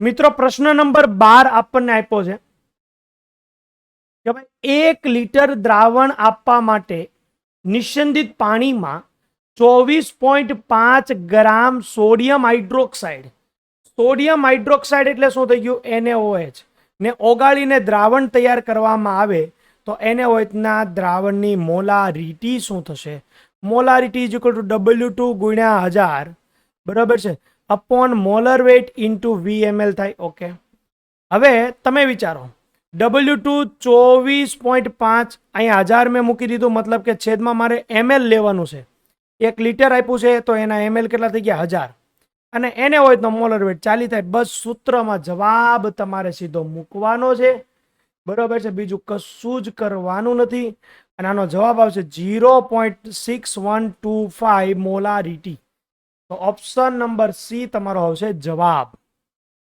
મિત્રો, પ્રશ્ન નંબર બાર આપણને આપ્યો છે કે ભાઈ, એક લીટર દ્રાવણ આપવા માટે નિસ્યંદિત પાણીમાં ચોવીસ પોઈન્ટ પાંચ gram sodium hydroxide sodium hydroxide એટલે શું થઈ ગયું? NaOH ને ઓગાળીને દ્રાવણ તૈયાર કરવામાં આવે તો NaOH ના દ્રાવણની મોલારિટી શું થશે? Molarity is equal to W two ગુણ્યા હજાર. બરાબર છે? Upon molar weight into VML થાય. ઓકે હવે તમે વિચારો. ડબલ્યુ ટુ ચોવીસ પોઈન્ટ પાંચ અહીંયા હજાર મેં મૂકી દીધું, મતલબ કે છેદમાં મારે એમએલ લેવાનું છે. એક લીટર આપ્યું છે, તો એના એમએલ કેટલા થઈ ગયા? હજાર. અને એને હોય તો મોલર વેટ ચાલી થાય. બસ સૂત્રમાં જવાબ તમારે સીધો મૂકવાનો છે. બરાબર છે? બીજું કશું જ કરવાનું નથી. અને આનો જવાબ આવશે zero point six one two five molarity તો ઓપ્શન નંબર સી તમારો આવશે જવાબ.